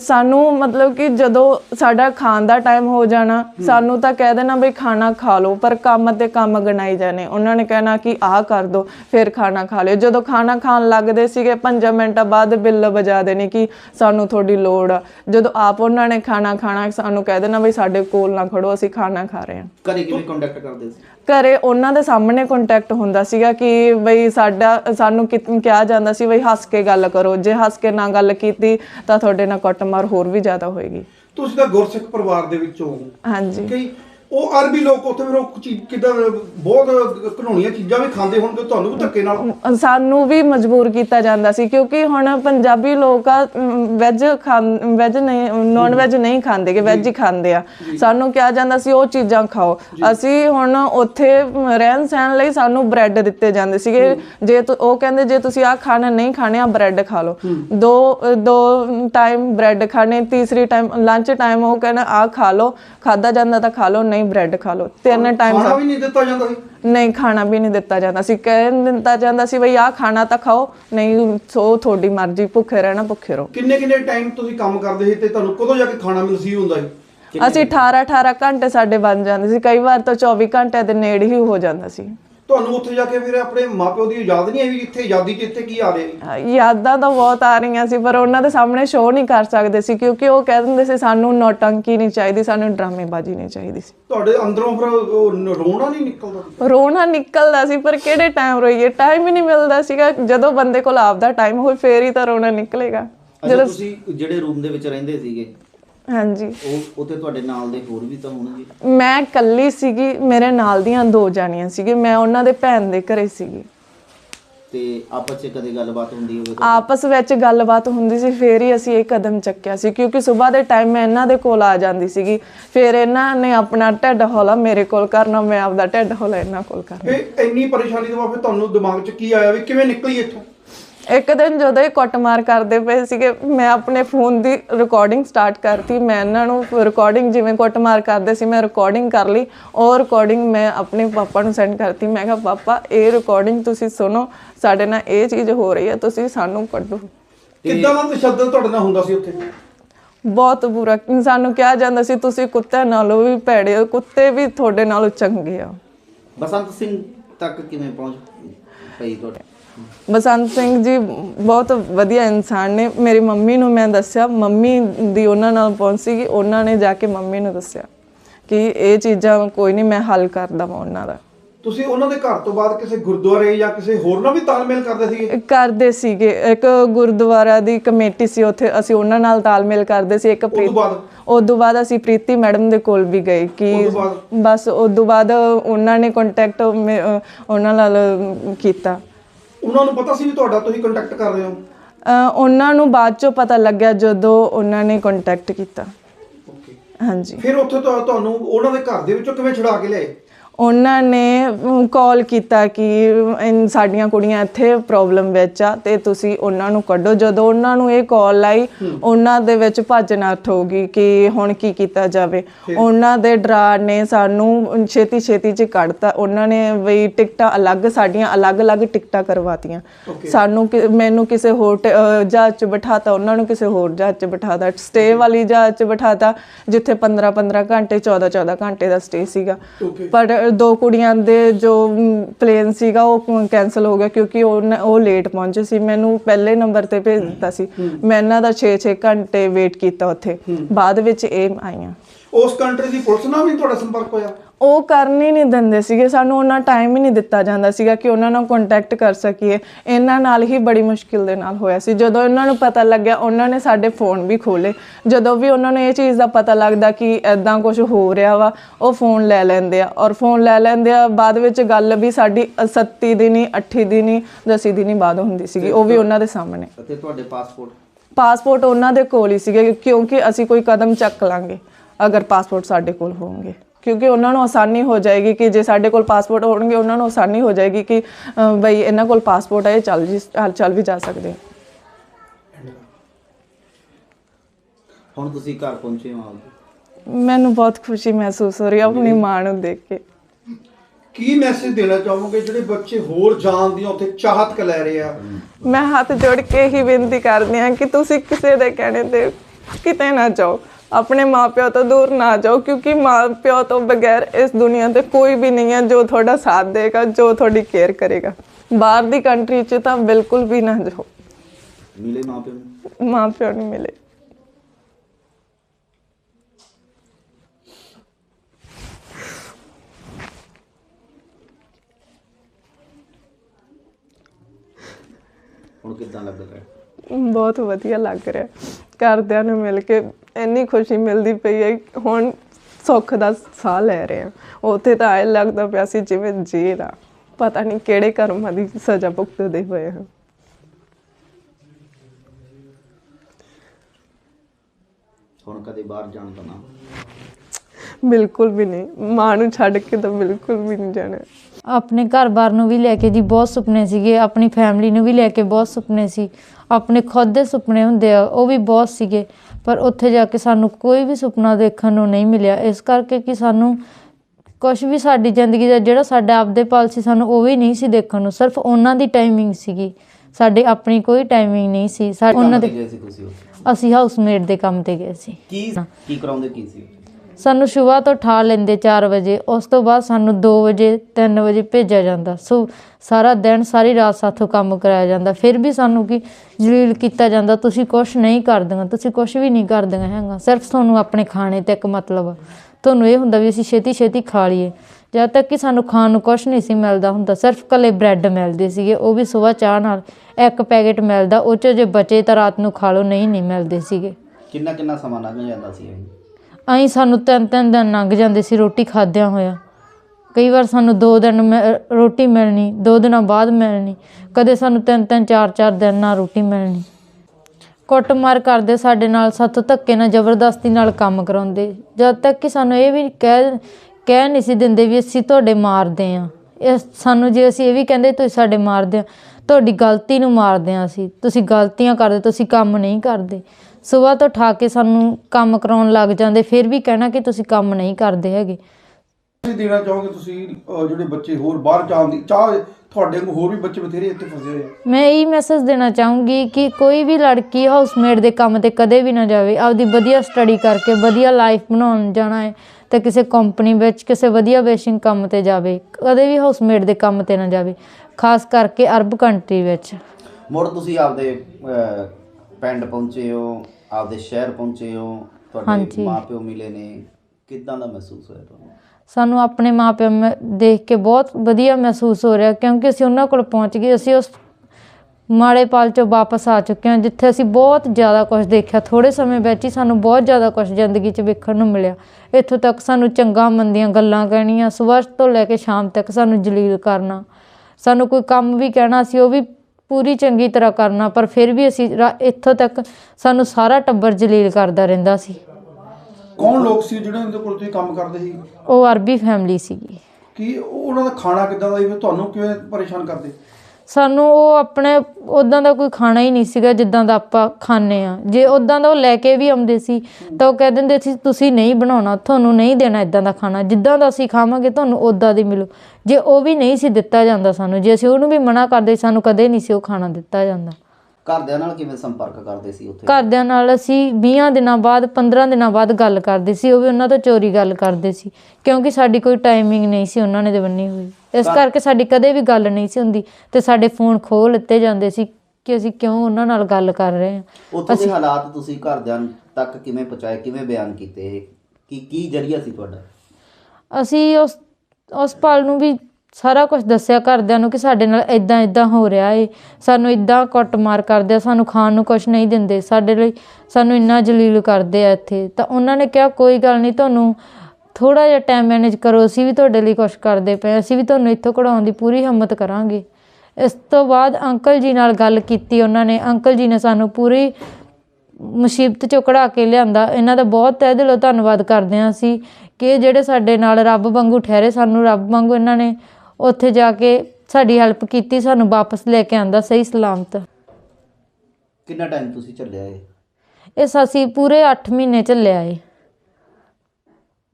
ਸਾਨੂੰ ਮਤਲਬ ਕਿ ਜਦੋਂ ਸਾਡਾ ਖਾਣ ਦਾ ਟਾਈਮ ਹੋ ਜਾਣਾ ਸਾਨੂੰ ਤਾਂ ਕਹਿ ਦੇਣਾ ਬਈ ਖਾਣਾ ਖਾ ਲਓ ਪਰ ਕੰਮ ਤੇ ਕੰਮ ਗਣਾਈ ਜਾਣੇ। ਉਹਨਾਂ ਨੇ ਕਹਿਣਾ ਕਿ ਆਹ ਕਰ ਦੋ ਫਿਰ ਖਾਣਾ ਖਾ ਲਿਓ। ਜਦੋਂ ਖਾਣਾ ਖਾਣ ਲੱਗਦੇ ਸੀਗੇ 5 ਮਿੰਟਾਂ ਬਾਅਦ ਬਿੱਲ ਵਜਾ ਦੇਣੀ ਕਿ ਸਾਨੂੰ ਤੁਹਾਡੀ ਲੋੜ ਆ। ਜਦੋਂ ਆਪ ਉਹਨਾਂ ਨੇ ਖਾਣਾ ਖਾਣਾ ਸਾਨੂੰ ਕਹਿ ਦੇਣਾ ਬਈ ਸਾਡੇ ਕੋਲ ਨਾ ਖੜੋ ਅਸੀਂ ਖਾਣਾ ਖਾ ਰਹੇ ਹਾਂ। ਘਰੇ ਕਿਵੇਂ ਕੰਟੈਕਟ ਕਰਦੇ ਸੀ? ਘਰੇ ਉਹਨਾਂ ਦੇ ਸਾਹਮਣੇ ਕੰਟੈਕਟ ਹੁੰਦਾ ਸੀਗਾ ਕਿ ਬਈ ਸਾਡਾ ਸਾਨੂੰ ਕਿ- ਕਿਹਾ ਜਾਂਦਾ ਸੀ ਬਈ ਹੱਸ ਕੇ ਗੱਲ ਕਰੋ। ਜੇ ਹੱਸ ਕੇ ਨਾ ਗੱਲ ਕੀਤੀ ਤਾਂ ਤੁਹਾਡੇ ਨਾਲ ਕੁੱਟਮਾਰ ਹੋਰ ਵੀ ਜ਼ਿਆਦਾ ਹੋਏਗੀ। ਤੁਸੀਂ ਤਾਂ ਗੁਰਸਿੱਖ ਪਰਿਵਾਰ ਦੇ ਵਿੱਚੋਂ ਹੋ। ਹਾਂਜੀ। ਕਈ ਉਹ ਅਰਬੀ ਲੋਕ ਉੱਥੇ ਫਿਰ ਉਹ ਚੀਜ਼ ਕਿਦਾਂ ਬਹੁਤ ਘਣਾਉਣੀਆਂ ਚੀਜ਼ਾਂ ਵੀ ਖਾਂਦੇ ਹੋਣਗੇ ਤੁਹਾਨੂੰ ਵੀ ਧੱਕੇ ਨਾਲ। ਸਾਨੂੰ ਵੀ ਮਜਬੂਰ ਕੀਤਾ ਜਾਂਦਾ ਸੀ ਕਿਉਂਕਿ ਹੁਣ ਪੰਜਾਬੀ ਲੋਕ ਆ ਵੈਜ ਵੈਜ ਨਹੀਂ ਨਾਨ ਵੈਜ ਨਹੀਂ ਖਾਂਦੇ ਕਿ ਵੈਜ ਹੀ ਖਾਂਦੇ ਆ। ਸਾਨੂੰ ਕਿਹਾ ਜਾਂਦਾ ਸੀ ਉਹ ਚੀਜ਼ਾਂ ਖਾਓ। ਅਸੀਂ ਹੁਣ ਉੱਥੇ ਰਹਿਣ ਸਹਿਣ ਲਈ ਸਾਨੂੰ ਬ੍ਰੈਡ ਦਿੱਤੇ ਜਾਂਦੇ ਸੀਗੇ। ਜੇ ਤੁ- ਉਹ ਕਹਿੰਦੇ ਜੇ ਤੁਸੀਂ ਆਹ ਖਾਣਾ ਨਹੀਂ ਖਾਣੇ ਆ ਬ੍ਰੈਡ ਖਾ ਲਓ। ਦੋ ਦੋ ਟਾਈਮ ਬ੍ਰੈਡ ਖਾਣੇ ਤੀਸਰੀ ਟਾਈਮ ਲੰਚ ਟਾਈਮ ਉਹ ਕਹਿੰਦਾ ਆਹ ਖਾ ਲਓ। ਖਾਦਾ ਜਾਂਦਾ ਤਾਂ ਖਾ ਲਓ ਨਹੀਂ ਬ੍ਰੈਡ ਖਾ ਲਓ। ਤਿੰਨ ਟਾਈਮ ਖਾਣਾ ਵੀ ਨਹੀਂ ਦਿੱਤਾ ਜਾਂਦਾ ਸੀ? ਨਹੀਂ ਖਾਣਾ ਵੀ ਨਹੀਂ ਦਿੱਤਾ ਜਾਂਦਾ ਸੀ। ਕਹਿ ਦਿੱਤਾ ਜਾਂਦਾ ਸੀ ਬਈ ਆਹ ਖਾਣਾ ਤਾਂ ਖਾਓ। ਨਹੀਂ ਸੋ ਤੁਹਾਡੀ ਮਰਜ਼ੀ ਭੁੱਖੇ ਰਹਿਣਾ ਭੁੱਖੇ ਰਹੋ। ਕਿੰਨੇ ਕਿੰਨੇ ਟਾਈਮ ਤੁਸੀਂ ਕੰਮ ਕਰਦੇ ਸੀ ਤੇ ਤੁਹਾਨੂੰ ਕਦੋਂ ਜਾ ਕੇ ਖਾਣਾ ਨਸੀਬ ਹੁੰਦਾ ਸੀ? ਅਸੀਂ 18 18 ਘੰਟੇ ਸਾਡੇ ਬਣ ਜਾਂਦੇ ਸੀ। ਕਈ ਵਾਰ ਤਾਂ 24 ਘੰਟੇ ਦੇ ਨੇੜੇ ਹੀ ਹੋ ਜਾਂਦਾ ਸੀ। ਤੁਹਾਨੂੰ ਉੱਥੇ ਜਾ ਕੇ ਫਿਰ ਆਪਣੇ ਮਾਪਿਓ ਦੀ ਯਾਦ ਨਹੀਂ ਆਈ ਵੀ ਇੱਥੇ ਚ ਇੱਥੇ ਕੀ ਆ ਰਿਹਾ? ਯਾਦਾਂ ਤਾਂ ਬਹੁਤ ਆ ਰਹੀਆਂ ਸੀ ਪਰ ਉਹਨਾਂ ਦੇ ਸਾਹਮਣੇ ਸ਼ੋਅ ਨਹੀਂ ਕਰ ਸਕਦੇ ਸੀ ਕਿਉਂਕਿ ਉਹ ਕਹਿ ਦਿੰਦੇ ਸੀ ਸਾਨੂੰ ਨੌਟੰਕੀ ਨਹੀਂ ਚਾਹੀਦੀ ਸਾਨੂੰ ਡਰਾਮੇਬਾਜ਼ੀ ਨਹੀਂ ਚਾਹੀਦੀ ਸੀ। ਤੁਹਾਡੇ ਅੰਦਰੋਂ ਫਿਰ ਉਹ ਰੋਣਾ ਨਹੀਂ ਨਿਕਲਦਾ ਸੀ? ਰੋਣਾ ਨਿਕਲਦਾ ਸੀ ਪਰ ਕਿਹੜੇ ਟਾਈਮ ਰੋਈਏ? ਟਾਈਮ ਹੀ ਨਹੀਂ ਮਿਲਦਾ ਸੀਗਾ। ਜਦੋਂ ਬੰਦੇ ਕੋਲ ਆਪਦਾ ਟਾਈਮ ਹੋਵੇ ਫੇਰ ਹੀ ਤਾਂ ਰੋਣਾ ਨਿਕਲੇਗਾ। ਅੱਛਾ ਤੁਸੀਂ ਜਿਹੜੇ ਰੂਮ ਦੇ ਵਿੱਚ ਰਹਿੰਦੇ ਸੀਗੇ ਹਾਂਜੀ। ਉਹ ਉੱਥੇ ਤੁਹਾਡੇ ਨਾਲ ਦੇ ਹੋਰ ਵੀ ਤਾਂ ਹੋਣਗੇ? ਮੈਂ ਇਕੱਲੀ ਸੀਗੀ ਮੇਰੇ ਨਾਲ ਦੀਆਂ ਦੋ ਜਾਣੀਆਂ ਸੀਗੀ ਮੈਂ ਉਹਨਾਂ ਦੇ ਭੈਣ ਦੇ ਘਰੇ ਸੀਗੀ। ਤੇ ਆਪਸ 'ਚ ਕਦੇ ਗੱਲਬਾਤ ਹੁੰਦੀ ਹੋਵੇ ਤਾਂ? ਆਪਸ ਵਿੱਚ ਗੱਲਬਾਤ ਹੁੰਦੀ ਸੀ ਫੇਰ ਹੀ ਅਸੀਂ ਇਹ ਕਦਮ ਚੱਕਿਆ ਸੀ ਕਿਉਂਕਿ ਸਵੇਰ ਦੇ ਟਾਈਮ ਮੈਂ ਇਹਨਾਂ ਦੇ ਕੋਲ ਆ ਜਾਂਦੀ ਸੀਗੀ ਫਿਰ ਇਹਨਾਂ ਨੇ ਆਪਣਾ ਢਿੱਡ ਹੌਲਾ ਮੇਰੇ ਕੋਲ ਕਰਨਾ ਮੈਂ ਆਪਦਾ ਢਿੱਡ ਹੌਲਾ ਇਹਨਾਂ ਕੋਲ ਕਰਨਾ। ਇਹ ਇੰਨੀ ਪਰੇਸ਼ਾਨੀ ਤੋਂ ਬਾਅਦ ਫਿਰ ਤੁਹਾਨੂੰ ਦਿਮਾਗ 'ਚ ਕੀ ਆਇਆ ਵੀ ਕਿਵੇਂ ਨਿਕਲੀ ਇੱਥੋਂ? ਇੱਕ ਦਿਨ ਜਦੋਂ ਇਹ ਕੁੱਟਮਾਰ ਕਰਦੇ ਪਏ ਸੀਗੇ ਮੈਂ ਆਪਣੇ ਫੋਨ ਦੀ ਰਿਕਾਰਡਿੰਗ ਸਟਾਰਟ ਕਰਤੀ। ਮੈਂ ਇਹਨਾਂ ਨੂੰ ਰਿਕਾਰਡਿੰਗ ਜਿਵੇਂ ਕੁੱਟਮਾਰ ਕਰਦੇ ਸੀ ਮੈਂ ਰਿਕਾਰਡਿੰਗ ਕਰ ਲਈ ਉਹ ਰਿਕਾਰਡਿੰਗ ਮੈਂ ਆਪਣੇ ਪਾਪਾ ਨੂੰ ਸੈਂਡ ਕਰਤੀ। ਮੈਂ ਕਿਹਾ ਪਾਪਾ ਇਹ ਰਿਕਾਰਡਿੰਗ ਤੁਸੀਂ ਸੁਣੋ ਸਾਡੇ ਨਾਲ ਇਹ ਚੀਜ਼ ਹੋ ਰਹੀ ਹੈ ਤੁਸੀਂ ਸਾਨੂੰ ਕੱਢੋ। ਕਿੱਦਾਂ ਦਾ ਤਸ਼ੱਦਦ ਤੁਹਾਡੇ ਨਾਲ ਹੁੰਦਾ ਸੀ ਉੱਥੇ? ਬਹੁਤ ਬੁਰਾ ਸਾਨੂੰ ਕਿਹਾ ਜਾਂਦਾ ਸੀ ਤੁਸੀਂ ਕੁੱਤੇ ਨਾਲੋਂ ਵੀ ਭੈੜੇ ਹੋ ਕੁੱਤੇ ਵੀ ਤੁਹਾਡੇ ਨਾਲੋਂ ਚੰਗੇ ਆ ਬਸੰਤ ਸਿੰਘ ਤੱਕ ਕਿਵੇਂ ਪਹੁੰਚ ਪਈ ਤੁਹਾਡੇ? ਬਸੰਤ ਸਿੰਘ ਜੀ ਬਹੁਤ ਵਧੀਆ ਇਨਸਾਨ ਨੇ। ਮੇਰੀ ਮੰਮੀ ਨੂੰ ਮੈਂ ਦੱਸਿਆ ਮੰਮੀ ਦੀ ਉਹਨਾਂ ਨਾਲ ਪਹੁੰਚ ਸੀਗੀ ਉਹਨਾਂ ਨੇ ਜਾ ਕੇ ਮੰਮੀ ਨੂੰ ਦੱਸਿਆ ਕਿ ਇਹ ਚੀਜ਼ਾਂ ਕੋਈ ਨਹੀਂ ਮੈਂ ਹੱਲ ਕਰ ਦਵਾਂ ਉਹਨਾਂ ਦਾ। ਤੁਸੀਂ ਉਹਨਾਂ ਦੇ ਘਰ ਤੋਂ ਬਾਅਦ ਕਿਸੇ ਗੁਰਦੁਆਰੇ ਜਾਂ ਕਿਸੇ ਹੋਰ ਨਾਲ ਵੀ ਤਾਲਮੇਲ ਕਰਦੇ ਸੀਗੇ? ਕਰਦੇ ਸੀਗੇ। ਇੱਕ ਗੁਰਦੁਆਰਾ ਦੀ ਕਮੇਟੀ ਸੀ ਉੱਥੇ ਅਸੀਂ ਉਹਨਾਂ ਨਾਲ ਤਾਲਮੇਲ ਕਰਦੇ ਸੀ। ਇੱਕ ਤੋਂ ਬਾਅਦ? ਉਸ ਤੋਂ ਬਾਅਦ ਅਸੀਂ ਪ੍ਰੀਤੀ ਮੈਡਮ ਦੇ ਕੋਲ ਵੀ ਗਏ ਕਿ? ਬਸ ਉਸ ਤੋਂ ਬਾਅਦ ਉਹਨਾਂ ਨੇ ਕੰਟੈਕਟ ਉਹਨਾਂ ਨਾਲ ਕੀਤਾ। ਉਹਨਾਂ ਨੂੰ ਪਤਾ ਸੀ ਵੀ ਤੁਹਾਡਾ ਤੁਸੀਂ ਕੰਟੈਕਟ ਕਰ ਰਹੇ ਹੋ? ਅ, ਉਹਨਾਂ ਨੂੰ ਬਾਅਦ ਚੋਂ ਪਤਾ ਲੱਗਿਆ ਜਦੋਂ ਉਹਨਾਂ ਨੇ ਕੰਟੈਕਟ ਕੀਤਾ। ਓਕੇ ਹਾਂਜੀ। ਫਿਰ ਉੱਥੇ ਤੁਹਾ- ਤੁਹਾਨੂੰ ਉਹਨਾਂ ਦੇ ਘਰ ਦੇ ਵਿੱਚੋਂ ਕਿਵੇਂ ਛੁਡਾ ਕੇ ਲਿਆਏ? ਉਹਨਾਂ ਨੇ ਕਾਲ ਕੀਤਾ ਕਿ ਇਨ ਸਾਡੀਆਂ ਕੁੜੀਆਂ ਇੱਥੇ ਪ੍ਰੋਬਲਮ ਵਿੱਚ ਆ ਤੇ ਤੁਸੀਂ ਉਹਨਾਂ ਨੂੰ ਕੱਢੋ। ਜਦੋਂ ਉਹਨਾਂ ਨੂੰ ਇਹ ਕਾਲ ਆਈ ਉਹਨਾਂ ਦੇ ਵਿੱਚ ਭੱਜ ਨੱਠ ਹੋ ਗਈ ਕਿ ਹੁਣ ਕੀ ਕੀਤਾ ਜਾਵੇ। ਉਹਨਾਂ ਦੇ ਡਰਾ ਨੇ ਸਾਨੂੰ ਛੇਤੀ ਛੇਤੀ ਚ ਕੱਢਤਾ। ਉਹਨਾਂ ਨੇ ਵੀ ਟਿਕਟਾਂ ਅਲੱਗ ਸਾਡੀਆਂ ਅਲੱਗ-ਅਲੱਗ ਟਿਕਟਾਂ ਕਰਵਾਤੀਆਂ। ਸਾਨੂੰ ਮੈਨੂੰ ਕਿਸੇ ਹੋਰ ਜਹਾਜ਼ 'ਚ ਬਿਠਾਤਾ ਉਹਨਾਂ ਨੂੰ ਕਿਸੇ ਹੋਰ ਜਹਾਜ਼ 'ਚ ਬਿਠਾਤਾ। ਸਟੇ ਵਾਲੀ ਜਹਾਜ਼ 'ਚ ਬਿਠਾਤਾ ਜਿੱਥੇ 15-15 ਘੰਟੇ 14-14 ਘੰਟੇ ਦਾ ਸਟੇ ਸੀਗਾ। ਪਰ ਦੋ ਕੁੜੀਆਂ ਦੇ ਜੋ ਪਲੇਨ ਸੀਗਾ ਉਹ ਕੈਨਸਲ ਹੋ ਗਿਆ ਕਿਉਂਕਿ ਉਹ ਉਹ ਲੇਟ ਪਹੁੰਚੇ ਸੀ। ਮੈਨੂੰ ਪਹਿਲੇ ਨੰਬਰ ਤੇ ਭੇਜ ਦਿੱਤਾ ਸੀ ਮੈਂ ਇਹਨਾਂ ਦਾ 6-6 ਘੰਟੇ ਵੇਟ ਕੀਤਾ ਉੱਥੇ। ਬਾਅਦ ਵਿੱਚ ਇਹ ਆਈਆਂ। ਉਸ ਕੰਟਰੀ ਦੀ ਪੁਲਿਸ ਨਾਲ ਵੀ ਤੁਹਾਡਾ ਸੰਪਰਕ ਹੋਇਆ? ਉਹ ਕਰਨ ਹੀ ਨਹੀਂ ਦਿੰਦੇ ਸੀਗੇ। ਸਾਨੂੰ ਉਹਨਾਂ ਟਾਈਮ ਹੀ ਨਹੀਂ ਦਿੱਤਾ ਜਾਂਦਾ ਸੀਗਾ ਕਿ ਉਹਨਾਂ ਨਾਲ ਕੰਟੈਕਟ ਕਰ ਸਕੀਏ। ਇਹਨਾਂ ਨਾਲ ਹੀ ਬੜੀ ਮੁਸ਼ਕਿਲ ਦੇ ਨਾਲ ਹੋਇਆ ਸੀ। ਜਦੋਂ ਇਹਨਾਂ ਨੂੰ ਪਤਾ ਲੱਗਿਆ ਉਹਨਾਂ ਨੇ ਸਾਡੇ ਫੋਨ ਵੀ ਖੋਲੇ ਜਦੋਂ ਵੀ ਉਹਨਾਂ ਨੂੰ ਇਹ ਚੀਜ਼ ਦਾ ਪਤਾ ਲੱਗਦਾ ਕਿ ਐਦਾਂ ਕੁਝ ਹੋ ਰਿਹਾ ਵਾ ਉਹ ਫੋਨ ਲੈ ਲੈਂਦੇ ਆ। ਔਰ ਫੋਨ ਲੈ ਲੈਂਦੇ ਆ ਬਾਅਦ ਵਿੱਚ ਗੱਲ ਵੀ ਸਾਡੀ 37 ਦਿਨੀ 8 ਦਿਨੀ 10 ਦਿਨੀ ਬਾਅਦ ਹੁੰਦੀ ਸੀਗੀ। ਉਹ ਵੀ ਉਹਨਾਂ ਦੇ ਸਾਹਮਣੇ। ਅਤੇ ਤੁਹਾਡੇ ਪਾਸਪੋਰਟ ਪਾਸਪੋਰਟ ਉਹਨਾਂ ਦੇ ਕੋਲ ਹੀ ਸੀਗੇ ਕਿਉਂਕਿ ਅਸੀਂ ਕੋਈ ਕਦਮ ਚੱਕ ਲਾਂਗੇ ਅਗਰ ਪਾਸਪੋਰਟ ਸਾਡੇ ਕੋਲ ਹੋਣਗੇ। ਕਿਉਂਕਿ ਉਹਨਾਂ ਨੂੰ ਆਸਾਨੀ ਹੋ ਜਾਏਗੀ ਕਿ ਜੇ ਸਾਡੇ ਕੋਲ ਪਾਸਪੋਰਟ ਹੋਣਗੇ ਉਹਨਾਂ ਨੂੰ ਆਸਾਨੀ ਹੋ ਜਾਏਗੀ ਕਿ ਅ, ਬਈ ਇਹਨਾਂ ਕੋਲ ਪਾਸਪੋਰਟ ਹੈ ਇਹ ਚੱਲ ਜੀ ਚੱਲ- ਚੱਲ ਵੀ ਜਾ ਸਕਦੇ ਆ। ਹੁਣ ਤੁਸੀਂ ਘਰ ਪਹੁੰਚੇ ਹੋ ਆਪਦੇ। ਮੈਨੂੰ ਬਹੁਤ ਖੁਸ਼ੀ ਮਹਿਸੂਸ ਹੋ ਰਹੀ ਹੈ ਆਪਣੀ ਮਾਂ ਨੂੰ ਦੇਖ ਕੇ ਕੀ ਮੈਸੇਜ ਦੇਣਾ ਚਾਹੋਗੇ ਜਿਹੜੇ ਬੱਚੇ ਹੋਰ ਜਾਣ ਦੀ ਉੱਥੇ ਚਾਹਤ ਕ ਲੈ ਰਹੇ ਆ ਮੈਂ ਹੱਥ ਜੋੜ ਕੇ ਹੀ ਬੇਨਤੀ ਕਰਦੀ ਹਾਂ ਕਿ ਤੁਸੀਂ ਕਿਸੇ ਦੇ ਕਹਿਣੇ ਤੇ ਕਿਤੇ ਨਾ ਜਾਓ ਆਪਣੇ ਮਾਪਿਓ ਤੋਂ ਦੂਰ ਨਾ ਜਾਓ ਕਿਉਂਕਿ ਮਾਪਿਓ ਤੋਂ ਬਗੈਰ ਇਸ ਦੁਨੀਆ ਤੇ ਕੋਈ ਵੀ ਨਹੀਂ ਹੈ ਜੋ ਤੁਹਾਡਾ ਸਾਥ ਦੇਗਾ ਜੋ ਤੁਹਾਡੀ ਕੇਅਰ ਕਰੇਗਾ। ਬਾਹਰ ਦੀ ਕੰਟਰੀ 'ਚ ਤਾਂ ਬਿਲਕੁਲ ਵੀ ਨਾ ਜਾਓ ਮਿਲੇ ਮਾਪਿਆਂ ਨੂੰ? ਮਾਪਿਓ ਨਹੀਂ ਮਿਲੇ। ਹੁਣ ਕਿੱਦਾਂ ਲੱਗ ਰਿਹਾ? ਬਹੁਤ ਵਧੀਆ ਲੱਗ ਰਿਹਾ। ਘਰਦਿਆਂ ਨੂੰ ਮਿਲ ਕੇ ਇੰਨੀ ਖੁਸ਼ੀ ਮਿਲਦੀ ਪਈ ਹੈ ਹੁਣ ਸੁੱਖ ਦਾ ਸਾਹ ਲੈ ਰਹੇ ਹਾਂ। ਉੱਥੇ ਤਾਂ ਐ ਲੱਗਦਾ ਪਿਆ ਸੀ ਜਿਵੇਂ ਜੇਲ੍ਹ ਆ। ਪਤਾ ਨਹੀਂ ਕਿਹੜੇ ਕਰਮਾਂ ਦੀ ਸਜ਼ਾ ਭੁਗਤਦੇ ਹੋਏ ਹਾਂ ਹੁਣ ਕਦੇ ਬਾਹਰ ਜਾਣ ਦਾ ਨਾ। ਬਿਲਕੁਲ ਵੀ ਨਹੀਂ। ਮਾਂ ਨੂੰ ਛੱਡ ਕੇ ਤਾਂ ਬਿਲਕੁਲ ਵੀ ਨਹੀਂ ਜਾਣਾ। ਆਪਣੇ ਘਰ-ਬਾਰ ਨੂੰ ਵੀ ਲੈ ਕੇ ਜੀ ਬਹੁਤ ਸੁਪਨੇ ਸੀਗੇ। ਆਪਣੀ ਫੈਮਿਲੀ ਨੂੰ ਵੀ ਲੈ ਕੇ ਬਹੁਤ ਸੁਪਨੇ ਸੀ। ਆਪਣੇ ਖੁਦ ਦੇ ਸੁਪਨੇ ਹੁੰਦੇ ਆ ਉਹ ਵੀ ਬਹੁਤ ਸੀਗੇ। ਪਰ ਉੱਥੇ ਜਾ ਕੇ ਸਾਨੂੰ ਕੋਈ ਵੀ ਸੁਪਨਾ ਦੇਖਣ ਨੂੰ ਨਹੀਂ ਮਿਲਿਆ। ਇਸ ਕਰਕੇ ਕਿ ਸਾਨੂੰ ਕੁਝ ਵੀ ਸਾਡੀ ਜ਼ਿੰਦਗੀ ਦਾ ਜਿਹੜਾ ਸਾਡਾ ਆਪਦੇ ਪਲ ਸੀ ਸਾਨੂੰ ਉਹ ਵੀ ਨਹੀਂ ਸੀ ਦੇਖਣ ਨੂੰ। ਸਿਰਫ ਉਹਨਾਂ ਦੀ ਟਾਈਮਿੰਗ ਸੀਗੀ। ਸਾਡੇ ਆਪਣੀ ਕੋਈ ਟਾਈਮਿੰਗ ਨਹੀਂ ਸੀ। ਸਾ- ਉਹਨਾਂ ਦੇ? ਅਸੀਂ ਹਾਊਸਮੇਟ ਦੇ ਕੰਮ ਤੇ ਗਏ ਸੀ। ਕੀ ਕੀ ਕਰਾਉਂਦੇ ਕੀ ਸੀ? ਸਾਨੂੰ ਸੁਬਾਹ ਤੋਂ ਠਾ ਲੈਂਦੇ 4 ਵਜੇ, ਉਸ ਤੋਂ ਬਾਅਦ ਸਾਨੂੰ 2 ਵਜੇ 3 ਵਜੇ ਭੇਜਿਆ ਜਾਂਦਾ। ਸੋ ਸਾਰਾ ਦਿਨ, ਸਾਰੀ ਰਾਤ ਸਾਥੋਂ ਕੰਮ ਕਰਾਇਆ ਜਾਂਦਾ। ਫਿਰ ਵੀ ਸਾਨੂੰ ਕੀ ਜਲੀਲ ਕੀਤਾ ਜਾਂਦਾ, ਤੁਸੀਂ ਕੁਝ ਨਹੀਂ ਕਰਦੀਆਂ, ਤੁਸੀਂ ਕੁਝ ਵੀ ਨਹੀਂ ਕਰਦੀਆਂ ਹੈਗਾ ਸਿਰਫ ਤੁਹਾਨੂੰ ਆਪਣੇ ਖਾਣੇ ਤੇ ਇੱਕ ਮਤਲਬ ਆ। ਤੁਹਾਨੂੰ ਇਹ ਹੁੰਦਾ ਵੀ ਅਸੀਂ ਛੇਤੀ ਛੇਤੀ ਖਾ ਲਈਏ। ਜਦ ਤੱਕ ਕਿ ਸਾਨੂੰ ਖਾਣ ਨੂੰ ਕੁਝ ਨਹੀਂ ਸੀ ਮਿਲਦਾ ਹੁੰਦਾ, ਸਿਰਫ ਕੱਲੇ ਬ੍ਰੈਡ ਮਿਲਦੇ ਸੀਗੇ, ਉਹ ਵੀ ਸਵੇਰ ਚਾਹ ਨਾਲ ਇੱਕ ਪੈਕੇਟ ਮਿਲਦਾ, ਉਹ 'ਚ ਜੇ ਬਚੇ ਤਾਂ ਰਾਤ ਨੂੰ ਖਾ ਲਓ, ਨਹੀਂ ਨਹੀਂ ਮਿਲਦੇ ਸੀਗੇ। ਕਿੰਨਾ ਕਿੰਨਾ ਸਮਾਂ ਲੰਘ ਜਾਂਦਾ ਸੀ ਇਹ? ਅਸੀਂ ਸਾਨੂੰ ਤਿੰਨ ਤਿੰਨ ਦਿਨ ਲੰਘ ਜਾਂਦੇ ਸੀ ਰੋਟੀ ਖਾਦਿਆਂ ਹੋਇਆ। ਕਈ ਵਾਰ ਸਾਨੂੰ ਦੋ ਦਿਨ ਮਿ- ਰੋਟੀ ਮਿਲਣੀ, ਦੋ ਦਿਨਾਂ ਬਾਅਦ ਮਿਲਣੀ। ਕਦੇ ਸਾਨੂੰ ਤਿੰਨ ਤਿੰਨ, ਚਾਰ ਚਾਰ ਦਿਨ ਨਾਲ ਰੋਟੀ ਮਿਲਣੀ। ਕੁੱਟਮਾਰ ਕਰਦੇ ਸਾਡੇ ਨਾਲ ਸਾਥੋਂ ਧੱਕੇ ਨਾਲ, ਜ਼ਬਰਦਸਤੀ ਨਾਲ ਕੰਮ ਕਰਾਉਂਦੇ। ਜਦ ਤੱਕ ਕਿ ਸਾਨੂੰ ਇਹ ਵੀ ਕਹਿ ਕਹਿ ਨਹੀਂ ਸੀ ਦਿੰਦੇ ਵੀ ਅਸੀਂ ਤੁਹਾਡੇ ਮਾਰਦੇ ਆ। ਇਹ ਸਾਨੂੰ ਜੇ ਅਸੀਂ ਇਹ ਵੀ ਕਹਿੰਦੇ ਤੁਸੀਂ ਸਾਡੇ ਮਾਰਦੇ ਆ, ਤੁਹਾਡੀ ਗਲਤੀ ਨੂੰ ਮਾਰਦੇ ਆ ਅਸੀਂ। ਤੁਸੀਂ ਗਲਤੀਆਂ ਕਰਦੇ, ਤੁਸੀਂ ਕੰਮ ਨਹੀਂ ਕਰਦੇ। ਸਵੇਰ ਤੋਂ ਠਾ ਕੇ ਸਾਨੂੰ ਕੰਮ ਕਰਾਉਣ ਲੱਗ ਜਾਂਦੇ ਫਿਰ ਵੀ ਕਹਿਣਾ ਕਿ ਤੁਸੀਂ ਕੰਮ ਨਹੀਂ ਕਰਦੇ ਹੈਗੇ। ਤੁਸੀਂ ਦੇਣਾ ਚਾਹੋਗੇ ਤੁਸੀਂ ਅਹ, ਜਿਹੜੇ ਬੱਚੇ ਹੋਰ ਬਾਹਰ ਜਾਣ ਦੀ ਚਾਹ ਤੁਹਾਡੇ ਵਾਂਗੂ ਹੋਰ ਵੀ ਬੱਚੇ ਬਥੇਰੇ ਇੱਥੇ ਫਸੇ ਹੋਏ ਆ। ਮੈਂ ਇਹ ਮੈਸੇਜ ਦੇਣਾ ਚਾਹੂੰਗੀ ਕਿ ਕੋਈ ਵੀ ਲੜਕੀ ਹਾਊਸਮੇਟ ਦੇ ਕੰਮ ਤੇ ਕਦੇ ਵੀ ਨਾ ਜਾਵੇ ਆਪਦੀ ਵਧੀਆ ਸਟੱਡੀ ਕਰਕੇ ਵਧੀਆ ਲਾਈਫ ਬਣਾਉਣ ਜਾਣਾ ਹੈ ਤੇ ਕਿਸੇ ਕੰਪਨੀ ਵਿੱਚ ਕਿਸੇ ਵਧੀਆ ਵੇਸ਼ਿੰਗ ਕੰਮ ਤੇ ਜਾਵੇ ਕਦੇ ਵੀ ਹਾਊਸਮੇਟ ਦੇ ਕੰਮ ਤੇ ਨਾ ਜਾਵੇ ਖਾਸ ਕਰਕੇ ਅਰਬ ਕੰਟਰੀ ਵਿੱਚ। ਮੁੜ ਤੁਸੀਂ ਆਪਦੇ ਅਹ, ਪਿੰਡ ਪਹੁੰਚੇ ਹੋ ਆਪਦੇ ਸ਼ਹਿਰ ਪਹੁੰਚੇ ਹੋ ਤੁਹਾਡੇ ਹਾਂਜੀ। ਮਾਪਿਓ ਮਿਲੇ ਨੇ ਕਿੱਦਾਂ ਦਾ ਮਹਿਸੂਸ ਹੋਇਆ ਤੁਹਾਨੂੰ ਸਾਨੂੰ ਆਪਣੇ ਮਾਪਿਆਂ ਮ- ਦੇਖ ਕੇ ਬਹੁਤ ਵਧੀਆ ਮਹਿਸੂਸ ਹੋ ਰਿਹਾ ਕਿਉਂਕਿ ਅਸੀਂ ਉਹਨਾਂ ਕੋਲ ਪਹੁੰਚ ਗਏ ਅਸੀਂ ਉਸ ਮਾੜੇ ਪਲ ਚੋਂ ਵਾਪਸ ਆ ਚੁੱਕੇ ਹਾਂ ਜਿੱਥੇ ਅਸੀਂ ਬਹੁਤ ਜ਼ਿਆਦਾ ਕੁਝ ਦੇਖਿਆ ਥੋੜੇ ਸਮੇਂ ਵਿੱਚ ਹੀ ਸਾਨੂੰ ਬਹੁਤ ਜ਼ਿਆਦਾ ਕੁਝ ਜ਼ਿੰਦਗੀ 'ਚ ਵੇਖਣ ਨੂੰ ਮਿਲਿਆ ਇੱਥੋਂ ਤੱਕ ਸਾਨੂੰ ਚੰਗਾ ਮੰਦੀਆਂ ਗੱਲਾਂ ਕਹਿਣੀਆਂ ਸਵੇਰ ਤੋਂ ਲੈ ਕੇ ਸ਼ਾਮ ਤੱਕ ਸਾਨੂੰ ਜਲੀਲ ਕਰਨਾ ਸਾਨੂੰ ਕੋਈ ਕੰਮ ਵੀ ਕਹਿਣਾ ਸੀ ਉਹ ਵੀ ਪੂਰੀ ਚੰਗੀ ਤਰ੍ਹਾਂ ਕਰਨਾ ਪਰ ਫਿਰ ਵੀ ਅਸੀਂ ਰਾ- ਇੱਥੋਂ ਤੱਕ ਸਾਨੂੰ ਸਾਰਾ ਟੱਬਰ ਜਲੀਲ ਕਰਦਾ ਰਹਿੰਦਾ ਸੀ। ਕੌਣ ਲੋਕ ਸੀ ਜਿਹੜੇ ਉਹਦੇ ਕੋਲ ਤੁਸੀਂ ਕੰਮ ਕਰਦੇ ਸੀ? ਉਹ ਅਰਬੀ ਫੈਮਿਲੀ ਸੀਗੀ। ਕੀ ਉਹ- ਉਹਨਾਂ ਦਾ ਖਾਣਾ ਕਿੱਦਾਂ ਦਾ ਸੀ? ਫਿਰ ਤੁਹਾਨੂੰ ਕਿਵੇਂ ਪਰੇਸ਼ਾਨ ਕਰਦੇ? ਸਾਨੂੰ ਉਹ ਆਪਣੇ ਉਦਾਂ ਦਾ ਕੋਈ ਖਾਣਾ ਹੀ ਨਹੀਂ ਸੀਗਾ ਜਿੱਦਾਂ ਦਾ ਆਪਾਂ ਖਾਂਦੇ ਆ ਜੇ ਉਦਾਂ ਦਾ ਉਹ ਲੈ ਕੇ ਵੀ ਆਉਂਦੇ ਸੀ, ਤਾਂ ਉਹ ਕਹਿ ਦਿੰਦੇ ਸੀ, ਤੁਸੀਂ ਨਹੀਂ ਬਣਾਉਣਾ, ਤੁਹਾਨੂੰ ਨਹੀਂ ਦੇਣਾ ਇਦਾਂ ਦਾ ਖਾਣਾ। ਜਿੱਦਾਂ ਦਾ ਅਸੀਂ ਖਾਵਾਂਗੇ, ਤੁਹਾਨੂੰ ਉਦਾਂ ਦੀ ਮਿਲੂ। ਜੇ ਉਹ ਵੀ ਨਹੀਂ ਸੀ ਦਿੱਤਾ ਜਾਂਦਾ ਸਾਨੂੰ, ਜੇ ਅਸੀਂ ਉਹਨੂੰ ਵੀ ਮਨਾ ਕਰਦੇ, ਸਾਨੂੰ ਕਦੇ ਨਹੀਂ ਸੀ ਉਹ ਖਾਣਾ ਦਿੱਤਾ ਜਾਂਦਾ। ਘਰਦਿਆਂ ਨਾਲ ਕਿਵੇਂ ਸੰਪਰਕ ਕਰਦੇ ਸੀ ਉੱਥੇ? ਘਰਦਿਆਂ ਨਾਲ ਅਸੀਂ 20 ਦਿਨਾਂ ਬਾਅਦ 15 ਦਿਨਾਂ ਬਾਅਦ ਗੱਲ ਕਰਦੇ ਸੀ ਉਹ ਵੀ ਉਹਨਾਂ ਤੋਂ ਚੋਰੀ ਗੱਲ ਕਰਦੇ ਸੀ ਕਿਉਂਕਿ ਸਾਡੀ ਕੋਈ ਟਾਈਮਿੰਗ ਨਹੀਂ ਸੀ ਉਹਨਾਂ ਨੇ ਤੇ ਬੰਨੀ ਹੋਈ। ਇਸ ਕਰਕੇ ਸਾਡੀ ਕਦੇ ਵੀ ਗੱਲ ਨਹੀਂ ਸੀ ਹੁੰਦੀ ਤੇ ਸਾਡੇ ਫੋਨ ਖੋਹ ਲਿੱਤੇ ਜਾਂਦੇ ਸੀ ਕਿ ਅਸੀਂ ਕਿਉਂ ਉਹਨਾਂ ਨਾਲ ਗੱਲ ਕਰ ਰਹੇ ਹਾਂ। ਉੱਥੋਂ ਦੇ ਹਾਲਾਤ ਤੁਸੀਂ ਘਰਦਿਆਂ ਤੱਕ ਕਿਵੇਂ ਪਹੁੰਚਾਏ ਕਿਵੇਂ ਬਿਆਨ ਕੀਤੇ? ਕੀ ਕੀ ਜਰੀਆ ਸੀ ਤੁਹਾਡਾ? ਅਸੀਂ ਉਸ ਉਸ ਪਲ ਨੂੰ ਵੀ ਸਾਰਾ ਕੁਝ ਦੱਸਿਆ ਘਰਦਿਆਂ ਨੂੰ ਕਿ ਸਾਡੇ ਨਾਲ ਇਦਾਂ ਇਦਾਂ ਹੋ ਰਿਹਾ ਏ। ਸਾਨੂੰ ਇਦਾਂ ਕੁੱਟਮਾਰ ਕਰਦੇ ਆ, ਸਾਨੂੰ ਖਾਣ ਨੂੰ ਕੁਝ ਨਹੀਂ ਦਿੰਦੇ। ਸਾਡੇ ਲਈ ਸਾਨੂੰ ਇੰਨਾ ਜਲੀਲ ਕਰਦੇ ਆ ਇੱਥੇ। ਤਾਂ ਉਹਨਾਂ ਨੇ ਕਿਹਾ, ਕੋਈ ਗੱਲ ਨਹੀਂ, ਤੁਹਾਨੂੰ ਥੋੜਾ ਜਿਹਾ ਟਾਈਮ ਮੈਨੇਜ ਕਰੋ, ਅਸੀਂ ਵੀ ਤੁਹਾਡੇ ਲਈ ਕੁਝ ਕਰਦੇ ਪਏ ਅਸੀਂ ਵੀ ਤੁਹਾਨੂੰ ਇੱਥੋਂ ਕਢਾਉਣ ਦੀ ਪੂਰੀ ਹਿੰਮਤ ਕਰਾਂਗੇ। ਇਸ ਤੋਂ ਬਾਅਦ ਅੰਕਲ ਜੀ ਨਾਲ ਗੱਲ ਕੀਤੀ ਉਹਨਾਂ ਨੇ। ਅੰਕਲ ਜੀ ਨੇ ਸਾਨੂੰ ਪੂਰੀ ਮੁਸੀਬਤ ਚੋਂ ਕਢਾ ਕੇ ਲਿਆਂਦਾ। ਇਹਨਾਂ ਦਾ ਬਹੁਤ ਤਹਿ ਦਿਲੋਂ ਧੰਨਵਾਦ ਕਰਦੇ ਹਾਂ ਅਸੀਂ ਕਿ ਜਿਹੜੇ ਸਾਡੇ ਨਾਲ ਰੱਬ ਵਾਂਗੂ ਠਹਿਰੇ, ਸਾਨੂੰ ਰੱਬ ਵਾਂਗੂ ਇਹਨਾਂ ਨੇ ਉੱਥੇ ਜਾ ਕੇ ਸਾਡੀ ਹੈਲਪ ਕੀਤੀ ਸਾਨੂੰ ਵਾਪਸ ਲੈ ਕੇ ਆਂਦਾ ਸਹੀ ਸਲਾਮਤ। ਕਿੰਨਾ ਟਾਈਮ ਤੁਸੀਂ ਚੱਲਿਆ ਇਹ? ਇਸ ਅਸੀਂ ਪੂਰੇ 8 ਮਹੀਨੇ ਝੱਲਿਆ ਏ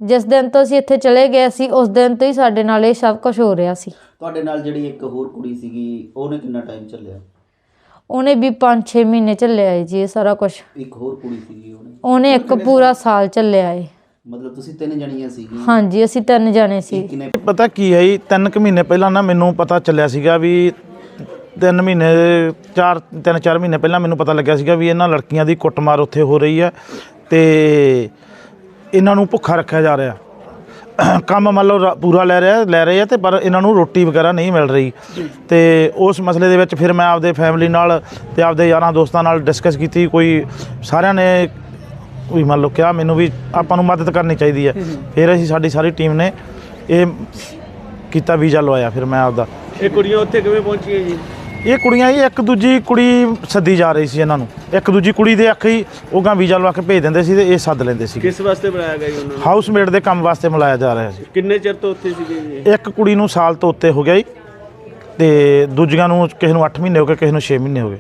ਜਿਸ ਦਿਨ ਤੋਂ ਅਸੀਂ ਇੱਥੇ ਚਲੇ ਗਏ ਸੀ ਉਸ ਦਿਨ ਤੋਂ ਹੀ ਸਾਡੇ ਨਾਲ ਇਹ ਸਭ ਕੁਝ ਹੋ ਰਿਹਾ ਸੀ। ਤੁਹਾਡੇ ਨਾਲ ਜਿਹੜੀ ਇੱਕ ਹੋਰ ਕੁੜੀ ਸੀਗੀ ਉਹਨੇ ਕਿੰਨਾ ਟਾਈਮ ਚੱਲਿਆ? ਉਹਨੇ ਵੀ 5-6 ਮਹੀਨੇ ਝੱਲਿਆ ਏ ਜੀ ਇਹ ਸਾਰਾ ਕੁਝ ਇੱਕ ਹੋਰ ਕੁੜੀ ਸੀਗੀ ਉਹਨੇ? ਉਹਨੇ ਇੱਕ ਪੂਰਾ ਸਾਲ? ਝੱਲਿਆ ਏ। ਮਤਲਬ ਤੁਸੀਂ ਤਿੰਨ ਜਣੀਆਂ ਸੀਗੀਆਂ। ਹਾਂਜੀ ਅਸੀਂ ਤਿੰਨ ਜਾਣੇ ਸੀ। ਕਿਨੇ ਪਤਾ ਕੀ ਹੈ ਜੀ ਤਿੰਨ ਕੁ ਮਹੀਨੇ ਪਹਿਲਾਂ ਨਾ ਮੈਨੂੰ ਪਤਾ ਚੱਲਿਆ ਸੀਗਾ ਵੀ ਤਿੰਨ ਮਹੀਨੇ ਚਾਰ ਤਿੰਨ ਚਾਰ ਮਹੀਨੇ ਪਹਿਲਾਂ ਮੈਨੂੰ ਪਤਾ ਲੱਗਿਆ ਸੀਗਾ ਵੀ ਇਹਨਾਂ ਲੜਕੀਆਂ ਦੀ ਕੁੱਟਮਾਰ ਉੱਥੇ ਹੋ ਰਹੀ ਹੈ ਤੇ ਇਹਨਾਂ ਨੂੰ ਭੁੱਖਾ ਰੱਖਿਆ ਜਾ ਰਿਹਾ। ਕੰਮ ਮੰਨ ਲਓ ਪੂਰਾ ਲੈ ਰਿਹਾ ਲੈ ਰਹੇ ਆ ਤੇ ਪਰ ਇਹਨਾਂ ਨੂੰ ਰੋਟੀ ਵਗੈਰਾ ਨਹੀਂ ਮਿਲ ਰਹੀ। ਤੇ ਉਸ ਮਸਲੇ ਦੇ ਵਿੱਚ ਫਿਰ ਮੈਂ ਆਪਦੇ ਫੈਮਿਲੀ ਨਾਲ ਤੇ ਆਪਦੇ ਯਾਰਾਂ ਦੋਸਤਾਂ ਨਾਲ ਡਿਸਕਸ ਕੀਤੀ ਕੋਈ ਸਾਰਿਆਂ ਨੇ ਵੀ ਮੰਨ ਲਓ ਕਿਹਾ ਮੈਨੂੰ ਵੀ ਆਪਾਂ ਨੂੰ ਮਦਦ ਕਰਨੀ ਚਾਹੀਦੀ ਹੈ। ਫਿਰ ਅਸੀਂ ਸਾਡੀ ਸਾਰੀ ਟੀਮ ਨੇ ਇਹ ਕੀਤਾ ਵੀਜ਼ਾ ਲਵਾਇਆ ਫਿਰ ਮੈਂ ਆਪਦਾ। ਇਹ ਕੁੜੀਆਂ ਉੱਥੇ ਕਿਵੇਂ ਪਹੁੰਚੀਆਂ ਜੀ? ਇਹ ਕੁੜੀਆਂ ਜੀ ਇੱਕ ਦੂਜੀ ਕੁੜੀ ਸੱਦੀ ਜਾ ਰਹੀ ਸੀ ਇਹਨਾਂ ਨੂੰ। ਇੱਕ ਦੂਜੀ ਕੁੜੀ ਦੇ ਅੱਖ ਹੀ ਉਹ ਗਾਂ ਵੀਜ਼ਾ ਲਵਾ ਕੇ ਭੇਜ ਦਿੰਦੇ ਸੀ ਤੇ ਇਹ ਸੱਦ ਲੈਂਦੇ ਸੀ ਕਿਸ ਵਾਸਤੇ ਬਣਾਇਆ ਗਿਆ ਜੀ ਉਹਨਾਂ ਨੂੰ? ਹਾਊਸਮੇਟ ਦੇ ਕੰਮ ਵਾਸਤੇ ਮਿਲਾਇਆ ਜਾ ਰਿਹਾ ਸੀ। ਕਿੰਨੇ ਚਿਰ ਤੋਂ ਉੱਥੇ ਸੀਗੇ ਜੀ? ਇੱਕ ਕੁੜੀ ਨੂੰ ਸਾਲ ਤੋਂ ਉੱਤੇ ਹੋ ਗਿਆ ਜੀ। ਤੇ ਦੂਜੀਆਂ ਨੂੰ ਕਿਸੇ ਨੂੰ 8 ਮਹੀਨੇ ਹੋ ਗਏ ਕਿਸੇ ਨੂੰ 6 ਮਹੀਨੇ ਹੋ ਗਏ।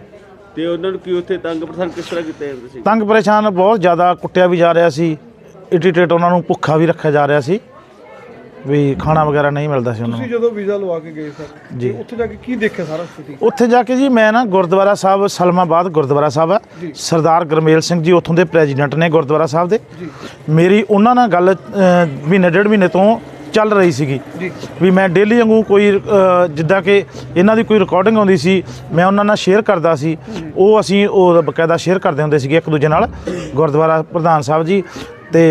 ਤੇ ਉਹਨਾਂ ਨੂੰ ਕੀ ਉੱਥੇ ਤੰਗ ਪਰੇਸ਼ਾਨ ਕਿਸ ਤਰ੍ਹਾਂ ਕੀਤਾ ਜਾਂਦਾ ਸੀ? ਤੰਗ ਪਰੇਸ਼ਾਨ ਬਹੁਤ ਜ਼ਿਆਦਾ ਕੁੱਟਿਆ ਵੀ ਜਾ ਰਿਹਾ ਸੀ ਇਟੀਟੇਟ ਉਹਨਾਂ ਨੂੰ ਭੁੱਖਾ ਵੀ ਰੱਖਿਆ ਜਾ ਰਿਹਾ ਸੀ ਵੀ ਖਾਣਾ ਵਗੈਰਾ ਨਹੀਂ ਮਿਲਦਾ ਸੀ ਉਹਨਾਂ ਨੂੰ। ਤੁਸੀਂ ਜਦੋਂ ਵੀਜ਼ਾ ਲਵਾ ਕੇ ਗਏ ਸਰ ਜੀ। ਉੱਥੇ ਜਾ ਕੇ ਕੀ ਦੇਖਿਆ ਸਾਰਾ ਸਥਿਤੀ? ਉੱਥੇ ਜਾ ਕੇ ਜੀ ਮੈਂ ਨਾ ਗੁਰਦੁਆਰਾ ਸਾਹਿਬ ਸਲਮਾਬਾਦ ਗੁਰਦੁਆਰਾ ਸਾਹਿਬ ਹੈ ਸਰਦਾਰ ਗਰਮੇਲ ਸਿੰਘ ਜੀ ਉੱਥੋਂ ਦੇ ਪ੍ਰੈਜ਼ੀਡੈਂਟ ਨੇ ਗੁਰਦੁਆਰਾ ਸਾਹਿਬ ਦੇ। ਮੇਰੀ ਉਹਨਾਂ ਨਾਲ ਗੱਲ ਅ, ਮਹੀਨੇ ਡੇਢ ਮਹੀਨੇ ਤੋਂ ਚੱਲ ਰਹੀ ਸੀਗੀ। ਵੀ ਮੈਂ ਡੇਲੀ ਵਾਂਗੂ ਕੋਈ ਅ, ਜਿੱਦਾਂ ਕਿ ਇਹਨਾਂ ਦੀ ਕੋਈ ਰਿਕਾਰਡਿੰਗ ਆਉਂਦੀ ਸੀ ਮੈਂ ਉਹਨਾਂ ਨਾਲ ਸ਼ੇਅਰ ਕਰਦਾ ਸੀ। ਉਹ ਅਸੀਂ ਉਹ ਬਕਾਇਦਾ ਸ਼ੇਅਰ ਕਰਦੇ ਹੁੰਦੇ ਸੀਗੇ ਇੱਕ ਦੂਜੇ ਨਾਲ ਗੁਰਦੁਆਰਾ ਪ੍ਰਧਾਨ ਸਾਹਿਬ ਜੀ। ਤੇ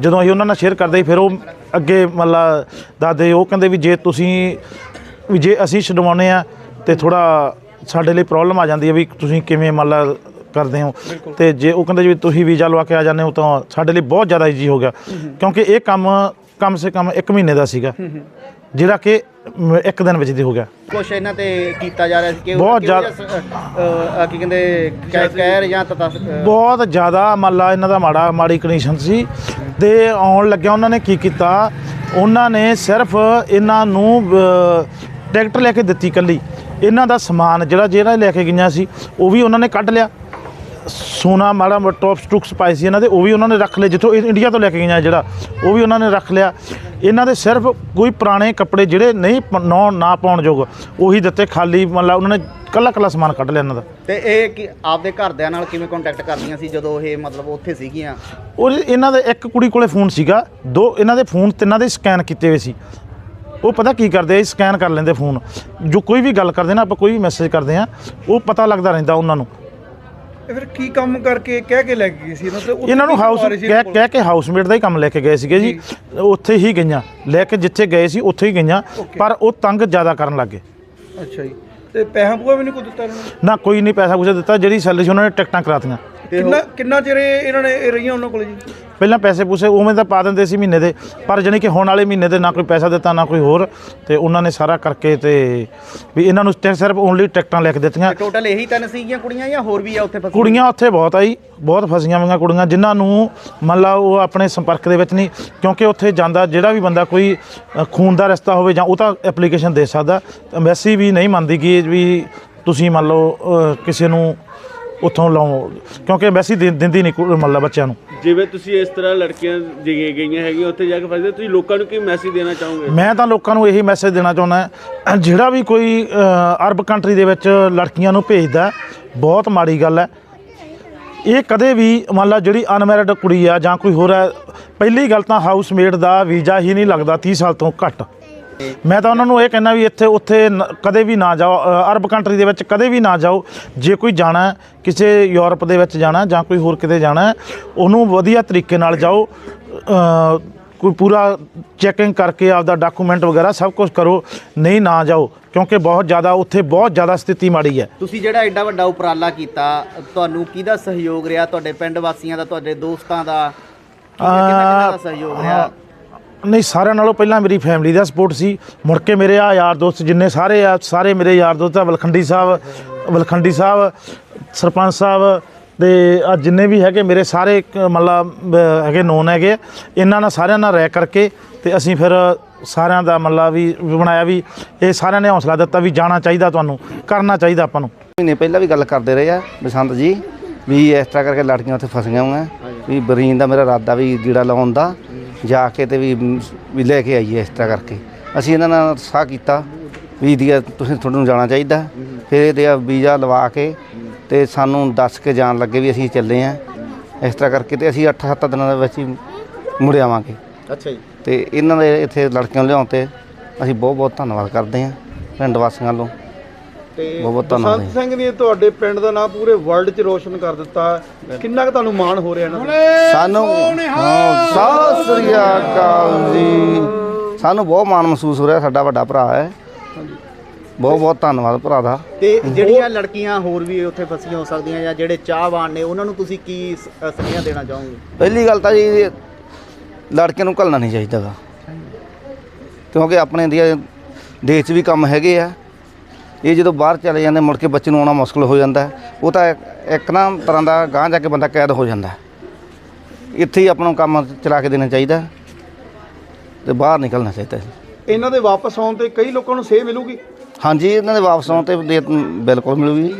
ਜਦੋਂ ਅਸੀਂ ਉਹਨਾਂ ਨਾਲ ਸ਼ੇਅਰ ਕਰਦੇ ਸੀ ਫਿਰ ਉਹ ਅੱਗੇ ਮਤਲਬ ਦਾਦੇ ਉਹ ਕਹਿੰਦੇ ਵੀ ਜੇ ਤੁਸੀਂ ਵੀ ਜੇ ਅਸੀਂ ਛਡਵਾਉਂਦੇ ਆ ਤੇ ਥੋੜਾ ਸਾਡੇ ਲਈ ਪ੍ਰੋਬਲਮ ਆ ਜਾਂਦੀ ਹੈ ਵੀ ਤੁਸੀਂ ਕਿਵੇਂ ਮਤਲਬ ਕਰਦੇ ਹੋ। ਤੇ ਜੇ ਉਹ ਕਹਿੰਦੇ ਜੀ ਵੀ ਤੁਸੀਂ ਵੀਜ਼ਾ ਲਵਾ ਕੇ ਆ ਜਾਂਦੇ ਹੋ ਤਾਂ ਸਾਡੇ ਲਈ ਬਹੁਤ ਜ਼ਿਆਦਾ ਈਜ਼ੀ ਹੋ ਗਿਆ। ਕਿਉਂਕਿ ਇਹ ਕੰਮ ਕਮ ਸੇ ਕਮ 1 ਮਹੀਨੇ ਦਾ ਸੀਗਾ। ਜਿਹੜਾ ਕਿ ਇੱਕ ਦਿਨ ਵਿੱਚ ਦੀ ਹੋ ਗਿਆ। ਕੁਛ ਇਹਨਾਂ ਤੇ ਕੀਤਾ ਜਾ ਰਿਹਾ ਸੀ ਕਿ ਬਹੁਤ ਜ਼ਿਆਦਾ- ਕੀ ਕਹਿੰਦੇ ਕਹਿ- ਕਹਿਰ ਜਾਂ ਤਤਾ ਬਹੁਤ ਜ਼ਿਆਦਾ ਮੱਲਾ ਇਹਨਾਂ ਦਾ ਮਾੜਾ ਮਾੜੀ ਕੰਡੀਸ਼ਨ ਸੀ। ਤੇ ਆਉਣ ਲੱਗਿਆ ਉਹਨਾਂ ਨੇ ਕੀ ਕੀਤਾ? ਉਹਨਾਂ ਨੇ ਸਿਰਫ ਇਹਨਾਂ ਨੂੰ ਟਿਕਟ ਲੈ ਕੇ ਦਿੱਤੀ ਕੱਲੀ। ਇਹਨਾਂ ਦਾ ਸਮਾਨ ਜਿਹੜਾ ਜਿਹੜਾ ਲੈ ਕੇ ਗਈਆਂ ਸੀ ਉਹ ਵੀ ਉਹਨਾਂ ਨੇ ਕੱਢ ਲਿਆ। ਸੋਨਾ ਮਾੜਾ ਮੋਟਾ ਟੌਪ ਸਟੁਕਸ ਪਾਏ ਸੀ ਇਹਨਾਂ ਦੇ ਉਹ ਵੀ ਉਹਨਾਂ ਨੇ ਰੱਖ ਲਏ ਜਿੱਥੋਂ ਇਹ ਇੰਡੀਆ ਤੋਂ ਲੈ ਕੇ ਗਈਆਂ ਜਿਹੜਾ ਉਹ ਵੀ ਉਹਨਾਂ ਨੇ ਰੱਖ ਲਿਆ। ਇਹਨਾਂ ਦੇ ਸਿਰਫ ਕੋਈ ਪੁਰਾਣੇ ਕੱਪੜੇ ਜਿਹੜੇ ਨਹੀਂ ਨੌ ਨਾ ਪਾਉਣ ਯੋਗ ਉਹੀ ਦਿੱਤੇ ਖਾਲੀ ਮਤਲਬ ਉਹਨਾਂ ਨੇ ਕੱਲਾ ਕੱਲਾ ਸਮਾਨ ਕੱਢ ਲਿਆ ਇਹਨਾਂ ਦਾ। ਤੇ ਇਹ ਕਿ ਆਪਦੇ ਘਰਦਿਆਂ ਨਾਲ ਕਿਵੇਂ ਕੰਟੈਕਟ ਕਰਦੀਆਂ ਸੀ ਜਦੋਂ ਇਹ ਮਤਲਬ ਉੱਥੇ ਸੀਗੀਆਂ? ਉਹ ਇਹਨਾਂ ਦੇ ਇੱਕ ਕੁੜੀ ਕੋਲੇ ਫੋਨ ਸੀਗਾ ਦੋ ਇਹਨਾਂ ਦੇ ਫੋਨ ਤਿੰਨਾਂ ਦੇ ਸਕੈਨ ਕੀਤੇ ਹੋਏ ਸੀ। ਉਹ ਪਤਾ ਕੀ ਕਰਦੇ ਆ ਸਕੈਨ ਕਰ ਲੈਂਦੇ ਫੋਨ ਜੋ ਕੋਈ ਵੀ ਗੱਲ ਕਰਦੇ ਨਾ ਆਪਾਂ ਕੋਈ ਵੀ ਮੈਸੇਜ ਕਰਦੇ ਆ ਉਹ ਪਤਾ ਲੱਗਦਾ ਰਹਿੰਦਾ ਉਹਨਾਂ ਨੂੰ। ਇਹ ਫਿਰ ਕੀ ਕੰਮ ਕਰਕੇ ਕਹਿ ਕੇ ਲੈ ਗਈ ਸੀ? ਉੱਥੇ ਇਹਨਾਂ ਨੂੰ ਹਾਊਸ ਕਹਿ ਕਹਿ ਕੇ ਹਾਊਸਮੇਟ ਦਾ ਹੀ ਕੰਮ ਲੈ ਕੇ ਗਏ ਸੀਗੇ ਜੀ। ਉੱਥੇ ਹੀ ਗਈਆਂ। ਲੈ ਕੇ ਜਿੱਥੇ ਗਏ ਸੀ ਉੱਥੇ ਹੀ ਗਈਆਂ। ਪਰ ਉਹ ਤੰਗ ਜ਼ਿਆਦਾ ਕਰਨ ਲੱਗੇ ਅੱਛਾ ਜੀ। ਤੇ ਪੈਸਾ ਪੂਆ ਵੀ ਨਹੀਂ ਕੋਈ ਦਿੱਤਾ ਇਹਨਾਂ ਨੂੰ? ਨਾ ਕੋਈ ਨਹੀਂ ਪੈਸਾ ਪੂਸਾ ਦਿੱਤਾ। ਜਿਹੜੀ ਸੈਲਰੀ ਸੀ ਉਹਨਾਂ ਨੇ ਟਿਕਟਾਂ ਕਰਾਤੀਆਂ। ਕਿੰਨਾ ਕਿੰਨਾ ਚਿਰ ਇਹ ਇਹਨਾਂ ਨੇ ਇਹ ਰਹੀਆਂ ਉਹਨਾਂ ਕੋਲ ਜੀ? ਪਹਿਲਾਂ ਪੈਸੇ ਪੂਸੇ ਉਵੇਂ ਤਾਂ ਪਾ ਦਿੰਦੇ ਸੀ ਮਹੀਨੇ ਦੇ ਪਰ ਜਾਣੀ ਕਿ ਹੁਣ ਵਾਲੇ ਮਹੀਨੇ ਦੇ ਨਾ ਕੋਈ ਪੈਸਾ ਦਿੱਤਾ ਨਾ ਕੋਈ ਹੋਰ ਤੇ ਉਹਨਾਂ ਨੇ ਸਾਰਾ ਕਰਕੇ ਤੇ ਵੀ ਇਹਨਾਂ ਨੂੰ ਟਿਕ- ਸਿਰਫ ਓਨਲੀ ਟਿਕਟਾਂ ਲਿਖ ਦਿੱਤੀਆਂ। ਟੋਟਲ ਇਹੀ ਤਿੰਨ ਸੀਗੀਆਂ ਕੁੜੀਆਂ ਜਾਂ ਹੋਰ ਵੀ ਆ ਉੱਥੇ ਫਸੀ ਕੁੜੀਆਂ ਉੱਥੇ ਬਹੁਤ ਆਈ ਬਹੁਤ ਫਸੀਆਂ ਹੋਈਆਂ ਕੁੜੀਆਂ ਜਿਨ੍ਹਾਂ ਨੂੰ ਮੰਨ ਲਾ ਉਹ ਆਪਣੇ ਸੰਪਰਕ ਦੇ ਵਿੱਚ ਨਹੀਂ ਕਿਉਂਕਿ ਉੱਥੇ ਜਾਂਦਾ ਜਿਹੜਾ ਵੀ ਬੰਦਾ ਕੋਈ ਅ, ਖੂਨ ਦਾ ਰਿਸ਼ਤਾ ਹੋਵੇ ਜਾਂ ਉਹ ਤਾਂ ਐਪਲੀਕੇਸ਼ਨ ਦੇ ਸਕਦਾ ਐਮਬੈਸੀ ਵੀ ਨਹੀਂ ਮੰਨਦੀ ਕਿ ਵੀ ਤੁਸੀਂ ਮੰਨ ਲਓ ਅ, ਕਿਸੇ ਨੂੰ ਉੱਥੋਂ ਲਾਓ ਕਿਉਂਕਿ ਦੇ- ਦਿੰਦੀ ਨਹੀਂ ਲਾ ਬੱਚਿਆਂ ਨੂੰ। ਜਿਵੇਂ ਤੁਸੀਂ ਇਸ ਤਰ੍ਹਾਂ ਲੜਕੀਆਂ ਜਿਗੇ ਗਈਆਂ ਹੈਗੀਆਂ ਉੱਥੇ ਜਾ ਕੇ ਫਸਦੇ ਤੁਸੀਂ ਲੋਕਾਂ ਨੂੰ ਕੀ ਮੈਸੇਜ ਦੇਣਾ ਚਾਹੋਗੇ? ਮੈਂ ਤਾਂ ਲੋਕਾਂ ਨੂੰ ਇਹੀ ਮੈਸੇਜ ਦੇਣਾ ਚਾਹੁੰਦਾ ਜਿਹੜਾ ਵੀ ਕੋਈ ਅਰਬ ਕੰਟਰੀ ਦੇ ਵਿੱਚ ਲੜਕੀਆਂ ਨੂੰ ਭੇਜਦਾ ਬਹੁਤ ਮਾੜੀ ਗੱਲ ਹੈ। ਇਹ ਕਦੇ ਵੀ ਮੰਨ ਲਾ ਜਿਹੜੀ ਅਨਮੈਰਿਡ ਕੁੜੀ ਆ ਜਾਂ ਕੋਈ ਹੋਰ ਹੈ ਪਹਿਲੀ ਗੱਲ ਤਾਂ ਹਾਊਸਮੇਟ ਦਾ ਵੀਜ਼ਾ ਹੀ ਨਹੀਂ ਲੱਗਦਾ 30 ਸਾਲ ਤੋਂ ਘੱਟ। ਮੈਂ ਤਾਂ ਉਹਨਾਂ ਨੂੰ ਇਹ ਕਹਿਣਾ ਵੀ ਇੱਥੇ ਉੱਥੇ ਕਦੇ ਵੀ ਨਾ ਜਾਓ ਅਰਬ ਕੰਟਰੀ ਦੇ ਵਿੱਚ ਕਦੇ ਵੀ ਨਾ ਜਾਓ। ਜੇ ਕੋਈ ਜਾਣਾ ਕਿਸੇ ਯੂਰਪ ਦੇ ਵਿੱਚ ਜਾਣਾ ਜਾਂ ਕੋਈ ਹੋਰ ਕਿਤੇ ਜਾਣਾ ਉਹਨੂੰ ਵਧੀਆ ਤਰੀਕੇ ਨਾਲ ਜਾਓ। ਕੋਈ ਪੂਰਾ ਚੈਕਿੰਗ ਕਰਕੇ ਆਪਦਾ ਡਾਕੂਮੈਂਟ ਵਗੈਰਾ ਸਭ ਕੁਝ ਕਰੋ। ਨਹੀਂ ਨਾ ਜਾਓ ਕਿਉਂਕਿ ਬਹੁਤ ਜ਼ਿਆਦਾ ਉੱਥੇ ਬਹੁਤ ਜ਼ਿਆਦਾ ਸਥਿਤੀ ਮਾੜੀ ਹੈ। ਤੁਸੀਂ ਜਿਹੜਾ ਐਡਾ ਵੱਡਾ ਉਪਰਾਲਾ ਕੀਤਾ ਤੁਹਾਨੂੰ ਕਿਹਦਾ ਸਹਿਯੋਗ ਰਿਹਾ? ਤੁਹਾਡੇ ਪਿੰਡ ਵਾਸੀਆਂ ਦਾ ਤੁਹਾਡੇ ਦੋਸਤਾਂ ਦਾ? ਕਿਹਦਾ ਸਹਿਯੋਗ ਰਿਹਾ? ਨਹੀਂ, ਸਾਰਿਆਂ ਨਾਲੋਂ ਪਹਿਲਾਂ ਮੇਰੀ ਫੈਮਿਲੀ ਦਾ ਸਪੋਰਟ ਸੀ। ਮੁੜ ਕੇ ਮੇਰੇ ਆ ਯਾਰ ਦੋਸਤ ਜਿੰਨੇ ਸਾਰੇ ਆ, ਸਾਰੇ ਮੇਰੇ ਯਾਰ ਦੋਸਤ ਆ, ਵਲਖੰਡੀ ਸਾਹਿਬ ਵਲਖੰਡੀ ਸਾਹਿਬ, ਸਰਪੰਚ ਸਾਹਿਬ ਤੇ ਆ ਜਿੰਨੇ ਵੀ ਹੈਗੇ, ਮੇਰੇ ਸਾਰੇ ਮਤਲਬ ਹੈਗੇ ਨੋਨ ਹੈਗੇ ਇਹਨਾਂ ਨਾਲ ਸਾਰਿਆਂ ਨਾਲ ਰਹਿ ਕਰਕੇ ਤੇ ਅਸੀਂ ਫਿਰ ਸਾਰਿਆਂ ਦਾ ਮਤਲਬ ਵੀ ਬਣਾਇਆ ਵੀ, ਇਹ ਸਾਰਿਆਂ ਨੇ ਹੌਸਲਾ ਦਿੱਤਾ ਵੀ ਜਾਣਾ ਚਾਹੀਦਾ ਤੁਹਾਨੂੰ, ਕਰਨਾ ਚਾਹੀਦਾ ਆਪਾਂ ਨੂੰ। ਮਹੀਨੇ ਪਹਿਲਾਂ ਵੀ ਗੱਲ ਕਰਦੇ ਰਹੇ ਆ, ਬਸੰਤ ਜੀ, ਵੀ ਇਸ ਤਰ੍ਹਾਂ ਕਰਕੇ ਲੜਕੀਆਂ ਉੱਥੇ ਫਸੀਆਂ ਹੋਈਆਂ। ਵੀ ਬਰੀਨ ਦਾ ਮੇਰਾ ਇਰਾਦਾ ਵੀ ਗੀੜਾ ਲਾਉਣ ਦਾ। ਜਾ ਕੇ ਤੇ ਵੀ ਵੀ ਲੈ ਕੇ ਆਈਏ ਇਸ ਤਰ੍ਹਾਂ ਕਰਕੇ। ਅਸੀਂ ਇਹਨਾਂ ਨਾਲ ਸਾਹ ਕੀਤਾ ਵੀ ਦੀ ਤੁਸੀਂ ਤੁਹਾਨੂੰ ਜਾਣਾ ਚਾਹੀਦਾ। ਫਿਰ ਇਹਦੇ ਵੀਜ਼ਾ ਲਵਾ ਕੇ ਤੇ ਸਾਨੂੰ ਦੱਸ ਕੇ ਜਾਣ ਲੱਗੇ ਵੀ ਅਸੀਂ ਚੱਲੇ ਆ ਇਸ ਤਰ੍ਹਾਂ ਕਰਕੇ ਤੇ ਅਸੀਂ 8-7 ਦਿਨਾਂ ਦੇ ਵਿੱਚ ਹੀ ਮੁੜ ਆਵਾਂਗੇ। ਅੱਛਾ ਜੀ। ਤੇ ਇਹਨਾਂ ਦੇ ਇੱਥੇ ਲੜਕੀਆਂ ਲਿਆਉਣ ਤੇ ਅਸੀਂ ਬਹੁਤ ਬਹੁਤ ਧੰਨਵਾਦ ਕਰਦੇ ਹਾਂ ਪਿੰਡ ਵਾਸੀਆਂ ਵੱਲੋਂ। ਤੇ ਬਹੁਤ ਬਹੁਤ ਧੰਨਵਾਦ ਬਸੰਤ ਜੀ। ਸਿੰਘ ਨੇ ਤੁਹਾਡੇ ਪਿੰਡ ਦਾ ਨਾਮ ਪੂਰੇ ਵਰਲਡ 'ਚ ਰੋਸ਼ਨ ਕਰ ਦਿੱਤਾ। ਕਿੰਨਾ ਕੁ ਤੁਹਾਨੂੰ ਮਾਣ ਹੋ ਰਿਹਾ ਇਹਨਾਂ ਤੇ? ਸਾਨੂੰ ਹਾਂ ਸਤਿ ਸ੍ਰੀ ਅਕਾਲ ਜੀ। ਸਾਨੂੰ ਬਹੁਤ ਮਾਣ ਮਹਿਸੂਸ ਹੋ ਰਿਹਾ ਸਾਡਾ ਵੱਡਾ ਭਰਾ ਹੈ। ਬਹੁਤ ਬਹੁਤ ਧੰਨਵਾਦ ਭਰਾ ਦਾ। ਤੇ ਜਿਹੜੀਆਂ ਲੜਕੀਆਂ ਹੋਰ ਵੀ ਉੱਥੇ ਫਸੀਆਂ ਹੋ ਸਕਦੀਆਂ ਜਾਂ ਜਿਹੜੇ ਚਾਹਵਾਨ ਨੇ ਉਹਨਾਂ ਨੂੰ ਤੁਸੀਂ ਕੀ ਸ- ਅ, ਸੁਨੇਹਾ ਦੇਣਾ ਚਾਹੋਗੇ? ਪਹਿਲੀ ਗੱਲ ਤਾਂ ਜੀ ਲੜਕਿਆਂ ਨੂੰ ਘੱਲਣਾ ਨਹੀਂ ਚਾਹੀਦਾ ਕਿਉਂਕਿ ਆਪਣੇ ਦੇ ਦੇਸ਼ 'ਚ ਵੀ ਕੰਮ ਹੈਗੇ ਆ। ਇਹ ਜਦੋਂ ਬਾਹਰ ਚਲੇ ਜਾਂਦੇ ਮੁੜ ਕੇ ਬੱਚੇ ਨੂੰ ਆਉਣਾ ਮੁਸ਼ਕਲ ਹੋ ਜਾਂਦਾ। ਉਹ ਤਾਂ ਇੱਕ- ਨਾ ਤਰ੍ਹਾਂ ਦਾ ਗਾਂਹ ਜਾ ਕੇ ਬੰਦਾ ਕੈਦ ਹੋ ਜਾਂਦਾ। ਇੱਥੇ ਹੀ ਆਪਣਾ ਕੰਮ ਚਲਾ ਕੇ ਦੇਣਾ ਚਾਹੀਦਾ ਤੇ ਬਾਹਰ ਨਿਕਲਣਾ ਚਾਹੀਦਾ। ਇਹਨਾਂ ਦੇ ਵਾਪਸ ਆਉਣ ਤੇ ਕਈ ਲੋਕਾਂ ਨੂੰ ਸੇਹ ਮਿਲੂਗੀ ਹਾਂਜੀ ਇਹਨਾਂ ਦੇ ਵਾਪਸ ਆਉਣ ਤੇ ਦੇ- ਬਿਲਕੁਲ ਮਿਲੂਗੀ